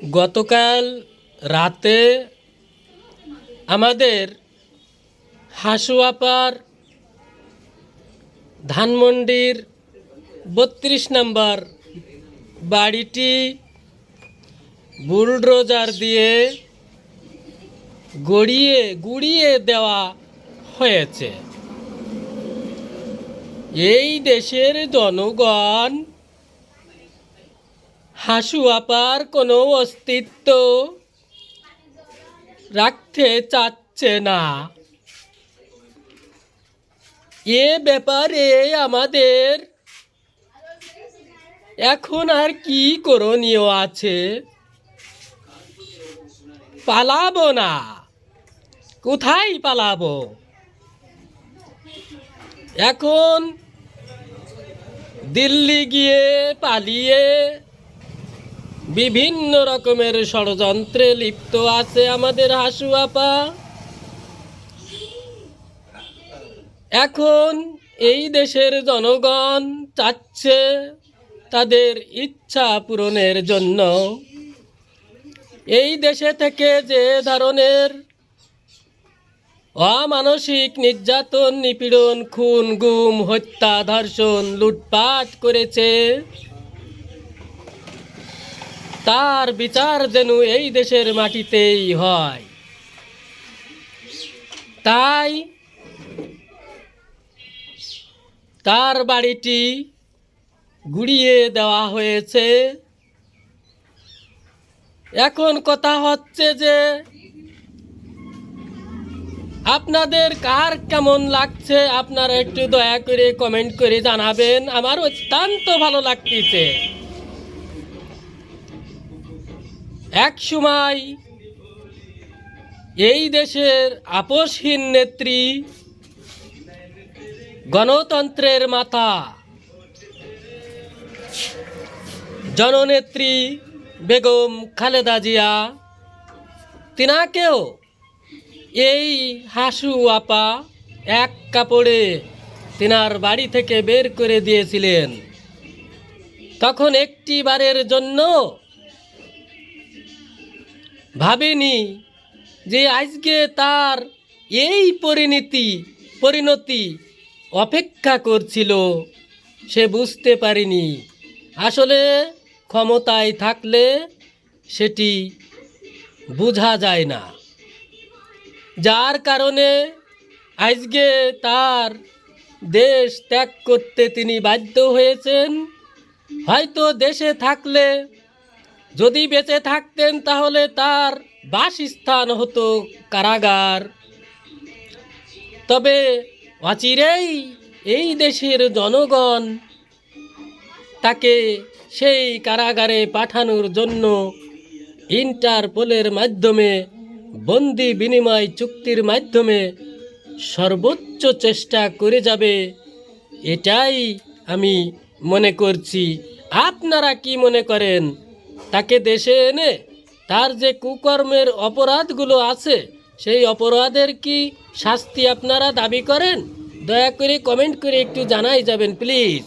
গতকাল রাতে আমাদের হাসুয়াপার ধানমন্ডির বত্রিশ নম্বর বাড়িটি বুলডোজার দিয়ে গড়িয়ে, গুড়িয়ে দেওয়া হয়েছে। এই দেশের জনগণ হাসু আপার কোনো অস্তিত্ব। রাখতে চাচ্ছে না। এ ব্যাপারে আমাদের এখন আর কি করণীয় আছে? পালাবো না। কোথায় পালাবো? এখন দিল্লি গিয়ে পালিয়ে বিভিন্ন রকমের ষড়যন্ত্রে লিপ্ত আছে আমাদের হাসু আপা। এখন এই দেশের জনগণ চাচ্ছে তাদের ইচ্ছা পূরণের জন্য। এই দেশে থেকে যে ধরনের অমানসিক নির্যাতন, নিপীড়ন, খুন, গুম, হত্যা, ধর্ষণ, লুটপাট করেছে তার বিচার যেন এই দেশের মাটিতেই হয়। তাই তার বাড়িটি গুড়িয়ে দেওয়া হয়েছে। এখন কথা হচ্ছে যে আপনাদের কার কেমন লাগছে? আপনারা একটু দয়া করে কমেন্ট করে জানাবেন। আমার অত্যন্ত ভালো লাগতেছে। এক সময় এই দেশের আপোষহীন নেত্রী গণতন্ত্রের মাতা, জননেত্রী বেগম খালেদা জিয়া, তিনাকেও এই হাসু আপা এক কাপড়ে তিনার বাড়ি থেকে বের করে দিয়েছিলেন। তখন একটি বারের জন্য ভাবেনি যে আজকে তার এই পরিণতি পরিণতি অপেক্ষা করছিল। সে বুঝতে পারেনি। আসলে ক্ষমতায় থাকলে সেটি বোঝা যায় না। যার কারণে আজকে তার দেশ ত্যাগ করতে তিনি বাধ্য হয়েছেন। হয়তো দেশে থাকলে যদি বেঁচে থাকতেন তাহলে তার বাসস্থান হতো কারাগার। তবে অচিরেই এই দেশের জনগণ তাকে সেই কারাগারে পাঠানোর জন্য ইন্টারপোলের মাধ্যমে, বন্দি বিনিময় চুক্তির মাধ্যমে সর্বোচ্চ চেষ্টা করে যাবে, এটাই আমি মনে করছি। আপনারা কি মনে করেন? তাকে দেশে এনে তার যে কুকর্মের অপরাধগুলো আছে, সেই অপরাধের কি শাস্তি আপনারা দাবি করেন? দয়া করে কমেন্ট করে একটু জানাই যাবেন প্লিজ